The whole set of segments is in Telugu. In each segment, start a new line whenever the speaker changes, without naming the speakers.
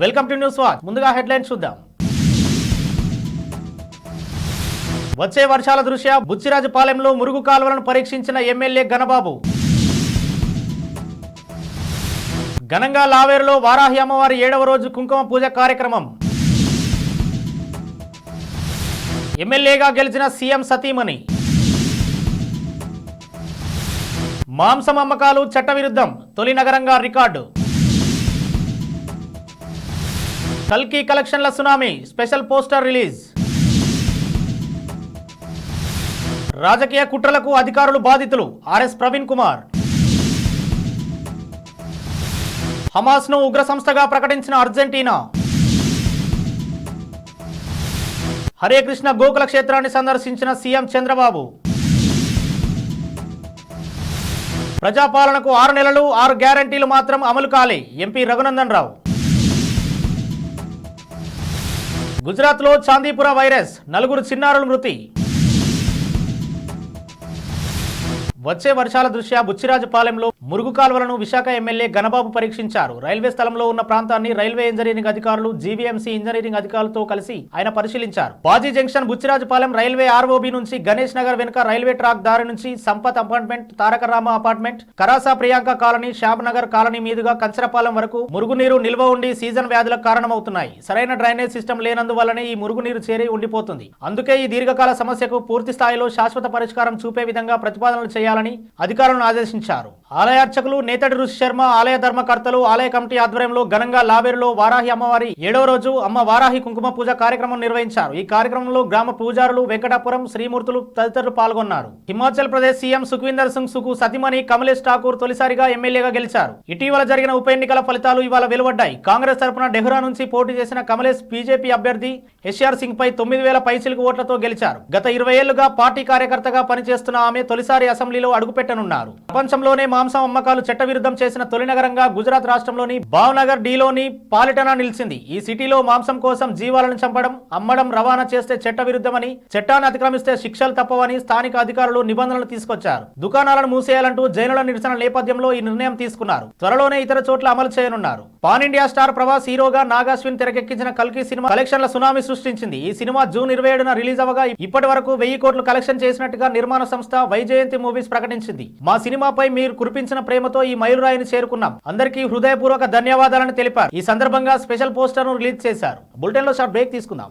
Welcome to news watch. ముందుగా హెడ్లైన్స్ చూద్దాం. వచ్చే వర్షాల దృష్ట్యా బుచ్చిరాజుపాలెంలో మురుగు కాలువలను పరీక్షించిన ఎమ్మెల్యే గణబాబు ఘనంగా లావేరులో వారాహి అమ్మవారి ఏడవ రోజు కుంకుమ పూజ కార్యక్రమం. ఎమ్మెల్యేగా గెలిచిన సీఎం సతీమణి. మాంసం అమ్మకాలు చట్టవిరుద్ధం. తొలి నగరంగా రికార్డు. కల్కి కలెక్షన్ల సునామీ స్పెషల్ పోస్టర్ రిలీజ్. రాజకీయ కుట్రలకు అధికారులు బాధితులు. ఆర్ఎస్ ప్రవీణ్ కుమార్. హమాస్ను ఉగ్ర సంస్థగా ప్రకటించిన అర్జెంటీనా. హరే కృష్ణ గోకుల క్షేత్రాన్ని సందర్శించిన సీఎం చంద్రబాబు. ప్రజాపాలనకు ఆరు నెలలు ఆరు గ్యారంటీలు మాత్రం అమలు కాలే ఎంపీ రఘునందన్ రావు. గుజరాత్లో చాందీపుర వైరస్ నలుగురు చిన్నారులు మృతి. వచ్చే వర్షాల దృష్ట్యా బుచ్చిరాజుపాలెంలో మురుగు కాలువలను విశాఖ ఎమ్మెల్యే గణబాబు పరీక్షించారు. రైల్వే స్థలంలో ఉన్న ప్రాంతాన్ని రైల్వే ఇంజనీరింగ్ అధికారులు జీవీఎంసీ ఇంజనీరింగ్ అధికారులతో కలిసి ఆయన పరిశీలించారు. Baji junction Buchirajupalem railway ROB నుంచి గణేష్ నగర్ వెనుక రైల్వే ట్రాక్ దారి నుంచి Sampath apartment Tarakarama apartment Karasa Priyanka colony Shyam Nagar colony మీదుగా కంచరపాలెం వరకు మురుగునీరు నిల్వ ఉండి సీజన్ వ్యాధులకు కారణమవుతున్నాయి. సరైన డ్రైనేజ్ సిస్టమ్ లేనందువల్లనే ఈ మురుగునీరు చేరి ఉండిపోతుంది. అందుకే ఈ దీర్ఘకాల సమస్యకు పూర్తి స్థాయిలో శాశ్వత పరిష్కారం చూపే విధంగా ప్రతిపాదనలు చేయాలి చేయాలని అధికారులను ఆదేశించారు. ఆలయార్చకులు నేతడి ఋషి శర్మ ఆలయ ధర్మకర్తలు ఆలయ కమిటీ ఆధ్వర్యంలో ఘనంగా లావేరులో వారాహి అమ్మవారి ఏడవ రోజు అమ్మ వారాహి కుంకుమ పూజ కార్యక్రమం నిర్వహించారు. ఈ కార్యక్రమంలో గ్రామ పూజారులు వెంకటాపురం శ్రీమూర్తులు తదితరులు పాల్గొన్నారు. హిమాచల్ ప్రదేశ్ సీఎం సుఖ్వీందర్ సింగ్ సుకు సతిమణి కమలేష్ ఠాకూర్ తొలిసారిగా ఎమ్మెల్యేగా గెలిచారు. ఇటీవల జరిగిన ఉప ఎన్నికల ఫలితాలు ఇవాళ వెలువడ్డాయి. కాంగ్రెస్ తరపున డెహ్రా నుంచి పోటీ చేసిన కమలేష్ బీజేపీ అభ్యర్థి ఎస్ఆర్ సింగ్ పై తొమ్మిది వేల పైచిలకు ఓట్లతో గెలిచారు. గత ఇరవై ఏళ్ళుగా పార్టీ కార్యకర్తగా పనిచేస్తున్న ఆమె తొలిసారి అసెంబ్లీ అసెంబ్లీలో అడుగుపెట్టనున్నారు. ప్రపంచంలోనే మాంసం అమ్మకాలు చట్టవిరుద్ధం చేసిన తొలి నగరంగా గుజరాత్ రాష్ట్రంలోని భావ్నగర్ డీలోని పాలిటనా నిలిచింది. ఈ సిటీలో మాంసం కోసం జీవాలను చంపడం అమ్మడం రవాణా చేస్తే చట్టవిరుద్ధమని చట్టాన్ని అతిక్రమిస్తే శిక్షలు తప్పవని స్థానిక అధికారులు నిబంధనలు తీసుకొచ్చారు. దుకాణాలను మూసేయాలంటూ జైనుల నిరసన నేపథ్యంలో ఈ నిర్ణయం తీసుకున్నారు. త్వరలోనే ఇతర చోట్ల అమలు చేయనున్నారు. పాన్ ఇండియా స్టార్ ప్రభాస్ హీరోగా నాగాశ్విన్ తెరకెక్కించిన కల్కి సినిమా కలెక్షన్ల సునామీ సృష్టించింది. ఈ సినిమా జూన్ ఇరవై ఏడున రిలీజ్ అవగా ఇప్పటి వరకు వెయ్యి కోట్లు కలెక్షన్ చేసినట్టుగా నిర్మాణ సంస్థ వైజయంతి మూవీస్ ప్రకటించింది. మా సినిమాపై మీరు కురిపించిన ప్రేమతో ఈ మైలురాయిని చేరుకున్నాం. అందరికీ హృదయపూర్వక ధన్యవాదాలను తెలిపారు. ఈ సందర్భంగా స్పెషల్ పోస్టర్ను రిలీజ్ చేశారు. బులెటిన్లో షార్ట్ బ్రేక్ తీసుకుందాం.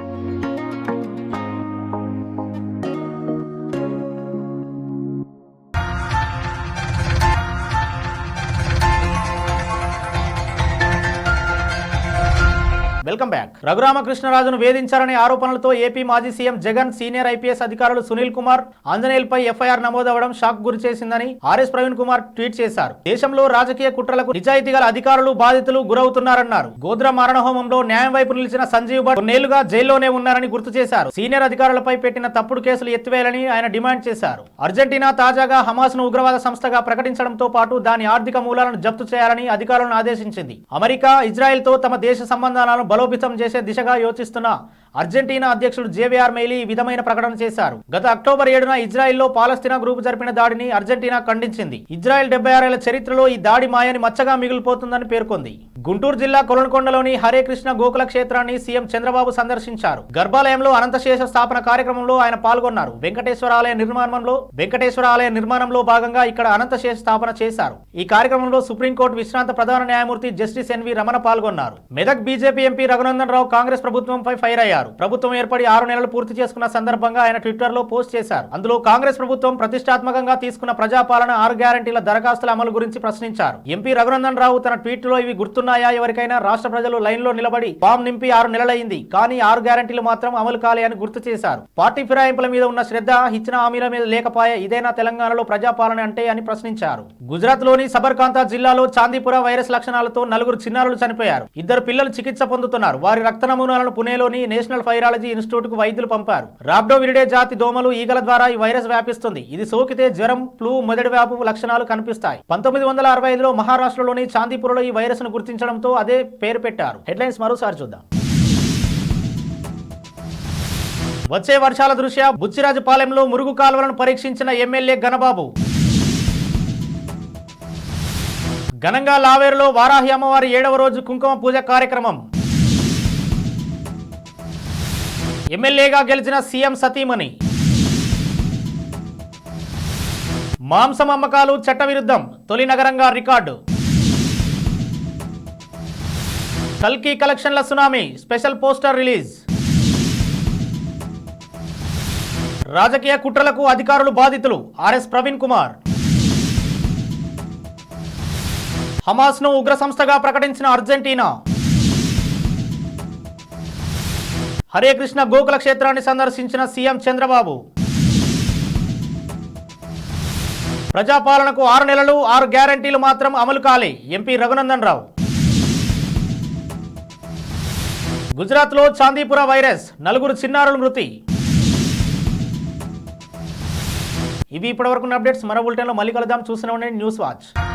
Welcome back. రఘురామకృష్ణరాజును వేధించారనే ఆరోపణలతో ఏపీ మాజీ సీఎం జగన్ సీనియర్ ఐపీఎస్ అధికారులు సునీల్ కుమార్ ఆంజనేయులపై ఎఫ్ఐఆర్ నమోదవడం షాక్ గురి చేసిందని ఆర్ఎస్ ప్రవీణ్ కుమార్ ట్వీట్ చేశారు. దేశంలో రాజకీయ కుట్రలకు నిజాయితీ గల అధికారులు బాధితులు గురవుతున్నారన్నారు. గోద్ర మరణహోమంలో న్యాయం వైపు నిలిచిన సంజీవ్ భట్ కొన్నేళ్ళుగా జైల్లోనే ఉన్నారని గుర్తు చేశారు. సీనియర్ అధికారులపై పెట్టిన తప్పుడు కేసులు ఎత్తివేయాలని ఆయన డిమాండ్ చేశారు. అర్జెంటీనా తాజాగా హమాస్ను ఉగ్రవాద సంస్థగా ప్రకటించడంతో పాటు దాని ఆర్థిక మూలాలను జప్తు చేయాలని అధికారులను ఆదేశించింది. అమెరికా ఇజ్రాయెల్తో తమ దేశ సంబంధాలను బలోపేతం చేసే దిశగా యోచిస్తున్న అర్జెంటీనా అధ్యక్షుడు జేవీఆర్ మెయిలీ ఈ విధమైన ప్రకటన చేశారు. గత అక్టోబర్ ఏడున ఇజ్రాయెల్లో పాలస్తీనా గ్రూప్ జరిపిన దాడిని అర్జెంటీనా ఖండించింది. ఇజ్రాయెల్ డెబ్బై ఆరేళ్ళ చరిత్రలో ఈ దాడి మాయని మచ్చగా మిగిలిపోతుందని పేర్కొంది. గుంటూరు జిల్లా కొలనకొండలోని హరే కృష్ణ గోకుల క్షేత్రాన్ని సీఎం చంద్రబాబు సందర్శించారు. గర్భాలయంలో అనంతశేష స్థాపన కార్యక్రమంలో ఆయన పాల్గొన్నారు. వెంకటేశ్వర ఆలయ నిర్మాణంలో వెంకటేశ్వర ఆలయ నిర్మాణంలో భాగంగా ఇక్కడ అనంతశేష స్థాపన చేశారు. ఈ కార్యక్రమంలో సుప్రీంకోర్టు విశ్రాంత ప్రధాన న్యాయమూర్తి జస్టిస్ ఎన్వి రమణ పాల్గొన్నారు. మెదక్ బీజేపీ ఎంపీ రఘునందన్ రావు కాంగ్రెస్ ప్రభుత్వంపై ఫైర్ అయ్యారు. ప్రభుత్వం ఏర్పడి ఆరు నెలలు పూర్తి చేసుకున్న సందర్భంగా ఆయన ట్విట్టర్లో పోస్ట్ చేశారు. అందులో కాంగ్రెస్ ప్రభుత్వం ప్రతిష్టాత్మకంగా తీసుకున్న ప్రజాపాలన ఆరు గ్యారంటీల దరఖాస్తుల అమలు గురించి ప్రశ్నించారు. ఎంపీ రఘునందన్ రావు తన ట్వీట్లో ఇవి గుర్తున్నాయా ఎవరికైనా? రాష్ట్ర ప్రజలు లైన్లో నిలబడి ఫామ్ నింపి ఆరు నెలలైంది కానీ ఆరు గ్యారంటీలు మాత్రం అమలు కాలే అని గుర్తు చేశారు. పార్టీ ఫిరాయింపుల మీద ఉన్న శ్రద్ధ ఇచ్చిన హామీల మీద లేకపాయే ఇదేనా తెలంగాణలో ప్రజాపాలన అంటే అని ప్రశ్నించారు. గుజరాత్లోని సబర్కాంతా జిల్లాలో చాందీపుర వైరస్ లక్షణాలతో నలుగురు చిన్నారులు చనిపోయారు. ఇద్దరు పిల్లలు చికిత్స పొందుతున్నారు. వారి రక్త నమూనాలను పుణేలోని నేషనల్ వైరాలజీ ఇన్స్టిట్యూట్కు వైద్యులు పంపారు. రాబ్డోవిరిడే జాతి దోమలు ఈగల ద్వారా ఈ వైరస్ వ్యాపిస్తుంది. ఇది సోకితే జ్వరం ఫ్లూ మొదటి వ్యాపు లక్షణాలు కనిపిస్తాయి. పంతొమ్మిది వందల అరవై ఐదులో మహారాష్ట్రలోని చాందీపురలో ఈ వైరస్ను ప్రకటించడంతో అదే పేరు పెట్టారు. హెడ్లైన్స్ మరోసారి చూద్దాం. వచ్చే వర్షాల దృష్ట్యా బుచ్చిరాజుపాలెంలో మురుగు కాలువలను పరీక్షించిన ఎమ్మెల్యే ఘనబాబు. ఘనంగా లావేరులో వారాహి అమ్మవారి ఏడవ రోజు కుంకుమ పూజ కార్యక్రమం. ఎమ్మెల్యేగా గెలిచిన సీఎం సతీమణి. మాంసం అమ్మకాలు చట్టవిరుద్ధం తొలి నగరంగా రికార్డు. కల్కి కలెక్షన్ల సునామీ స్పెషల్ పోస్టర్ రిలీజ్. రాజకీయ కుట్రలకు అధికారులు బాధితులు ఆర్ఎస్ ప్రవీణ్ కుమార్. హమాస్ను ఉగ్ర సంస్థగా ప్రకటించిన అర్జెంటీనా. హరే కృష్ణ గోకుల క్షేత్రాన్ని సందర్శించిన సీఎం చంద్రబాబు. ప్రజాపాలనకు ఆరు నెలలు ఆరు గ్యారంటీలు మాత్రం అమలు కాలే ఎంపీ రఘునందన్ రావు. గుజరాత్లో చాందీపుర వైరస్ నలుగురు చిన్నారులు మృతి. ఇవి ఇప్పటివరకు అప్డేట్స్. మరో బులెటిన్లో మళ్ళీ కలుద్దాం. చూసిన ఉండండి. News watch.